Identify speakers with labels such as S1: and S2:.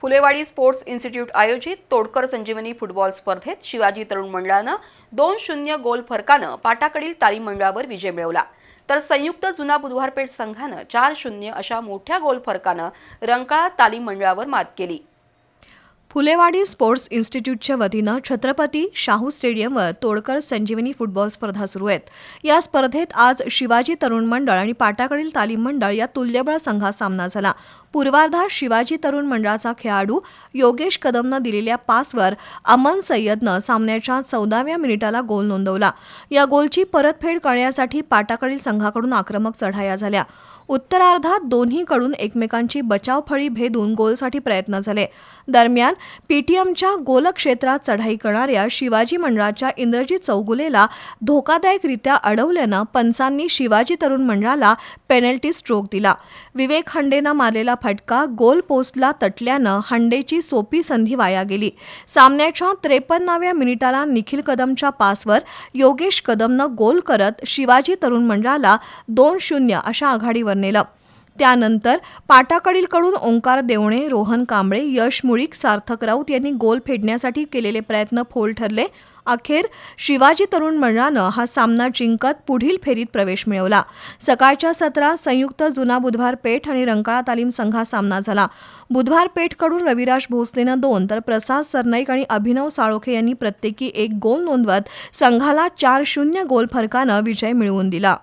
S1: Phulewadi sports institute आयोजित तोडकर संजीवनी football स्पर्धेत शिवाजी तरुण मंडळानं दोन शून्य गोल फरकानं पाटाकडील तालीम मंडळावर विजय मिळवला. तर संयुक्त जुना बुधवारपेठ संघानं चार शून्य अशा मोठ्या गोल फरकानं रंकाळा तालीम मंडळावर मात केली.
S2: फुलेवाडी स्पोर्ट्स इन्स्टिट्यूटच्या वतीनं छत्रपती शाहू स्टेडियमवर तोडकर संजीवनी फुटबॉल स्पर्धा सुरू आहेत. या स्पर्धेत आज शिवाजी तरुण मंडळ आणि पाटाकडील तालीम मंडळ या तुल्यबळ संघात सामना झाला. पूर्वार्धात शिवाजी तरुण मंडळाचा खेळाडू योगेश कदमनं दिलेल्या पासवर अमन सय्यदनं सामन्याच्या चौदाव्या मिनिटाला गोल नोंदवला. या गोलची परतफेड करण्यासाठी पाटाकडील संघाकडून आक्रमक चढाया झाल्या. उत्तरार्धात दोन्हीकडून एकमेकांची बचावफळी भेदून गोलसाठी प्रयत्न झाले. दरम्यान पीटीएमच्या गोलक्षेत्रात चढाई करणाऱ्या शिवाजी मंडळाच्या इंद्रजित चौगुलेला धोकादायकरित्या अडवल्यानं पंचांनी शिवाजी तरुण मंडळाला पेनल्टी स्ट्रोक दिला. विवेक हंडेनं मारलेला फटका गोल पोस्टला तटल्यानं हंडेची सोपी संधी वाया गेली. सामन्याच्या त्रेपन्नाव्या मिनिटाला निखिल कदमच्या पासवर योगेश कदमनं गोल करत शिवाजी तरुण मंडळाला दोन शून्य अशा आघाडीवर नेलं. त्यानंतर पाटाकडीलकडून ओंकार देवणे रोहन कांबळे यश मुळीक सार्थक राऊत यांनी गोल फेडण्यासाठी केलेले प्रयत्न फोल ठरले. अखेर शिवाजी तरुण मंडळानं हा सामना जिंकत पुढील फेरीत प्रवेश मिळवला. सकाळच्या सत्रात संयुक्त जुना बुधवार पेठ आणि रंकाळा तालीम संघात सामना झाला. बुधवार पेठकडून रविराज भोसलेनं दोन तर प्रसाद सरनाईक आणि अभिनव साळोखे यांनी प्रत्येकी एक गोल नोंदवत संघाला चार शून्य गोल फरकानं विजय मिळवून दिला.